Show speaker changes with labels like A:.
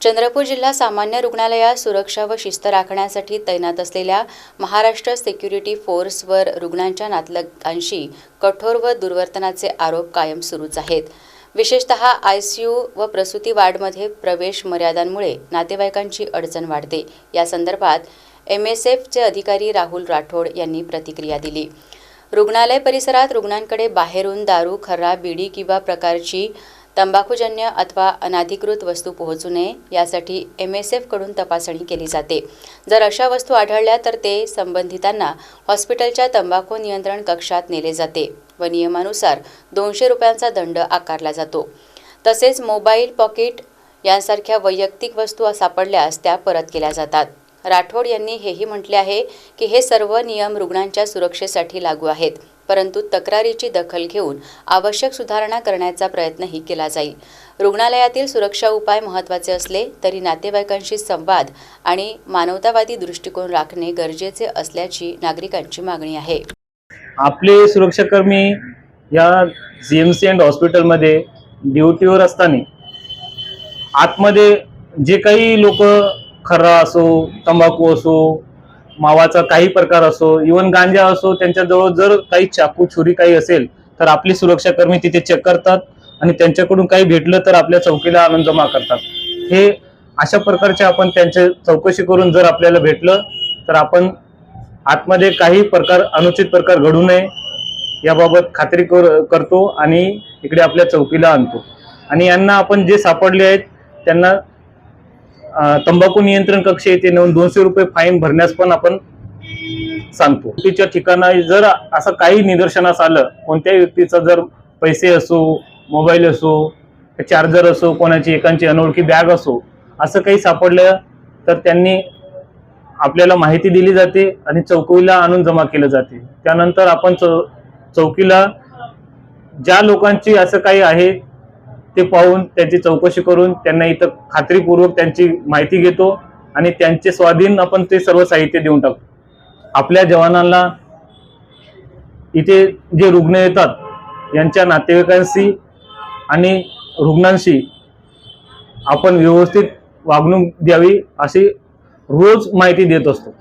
A: चंद्रपूर जिल्हा सामान्य रुग्णालयात सुरक्षा व शिस्त राखण्यासाठी तैनात असलेल्या महाराष्ट्र सेक्युरिटी फोर्सवर रुग्णांच्या नातलगांशी कठोर व दुर्वर्तनाचे आरोप कायम सुरूच आहेत. विशेषत आय सी यू व प्रसूती वार्डमध्ये प्रवेश मर्यादांमुळे नातेवाईकांची अडचण वाढते. या संदर्भात एम एस एफचे अधिकारी राहुल राठोड यांनी प्रतिक्रिया दिली. रुग्णालय परिसरात रुग्णांकडे बाहेरून दारू खर्रा बिडी किंवा प्रकारची तंबाखूजन्य अथवा अनाधिकृत वस्तू पोहोचू नये यासाठी एम एस एफकडून तपासणी केली जाते. जर अशा वस्तू आढळल्या तर ते संबंधितांना हॉस्पिटलच्या तंबाखू नियंत्रण कक्षात नेले जाते व नियमानुसार दोनशे रुपयांचा दंड आकारला जातो. तसेच मोबाईल पॉकेट यांसारख्या वैयक्तिक वस्तू सापडल्यास त्या परत केल्या जातात. राठोड यांनी हेही म्हटले आहे की हे सर्व नियम रुग्णांच्या सुरक्षेसाठी लागू आहेत. परंतु तक्रारीची दखल घेऊन आवश्यक सुधारणा करण्याचा प्रयत्नही केला जाईल. रुग्णालयातील सुरक्षा उपाय महत्त्वाचे असले तरी नातेवाईकांशी संवाद आणि मानवतावादी दृष्टिकोन राखणे गरजेचे असल्याची नागरिकांची मागणी आहे.
B: आपले सुरक्षाकर्मी या जी एम सी अँड हॉस्पिटलमध्ये ड्युटीवर असताना आतमध्ये जे काही लोक खर्रा असो तंबाखू असो मावाचा काही प्रकार असो इवन गांजा असो त्यांच्याजवळ जर काही चाकू छुरी काही असेल तर आपली सुरक्षाकर्मी तिथे चेक करतात आणि त्यांच्याकडून काही भेटलं तर आपल्या चौकीला आणून जमा करतात. हे अशा प्रकारचे आपण त्यांचे चौकशी करून जर आपल्याला भेटलं तर आपण आतमध्ये काही प्रकार अनुचित प्रकार घडू नये याबाबत खात्री कर करतो आणि इकडे आपल्या चौकीला आणतो. आणि यांना आपण जे सापडले आहेत त्यांना तंबाखू नियंत्रण कक्ष येथे नेऊन दोनशे रुपये फाईन भरण्यास पण आपण सांगतो. तिच्या ठिकाणी जर असं काही निदर्शनास आलं कोणत्याही व्यक्तीचा जर पैसे असो मोबाईल असो चार्जर असो कोणाची एकांची अनोळखी बॅग असो असं काही सापडलं तर त्यांनी आपल्याला माहिती दिली जाते आणि चौकीला आणून जमा केलं जाते. त्यानंतर आपण चौ चौकीला ज्या लोकांची असं काही आहे ते पाहून त्याची चौकशी करून त्यांना इथं खात्रीपूर्वक त्यांची माहिती घेतो आणि त्यांचे स्वाधीन आपण ते सर्व साहित्य देऊन टाकतो. आपल्या जवानांना इथे जे रुग्ण येतात यांच्या नातेवाईकांशी आणि रुग्णांशी आपण व्यवस्थित वागणूक द्यावी अशी रोज माहिती देत असतो.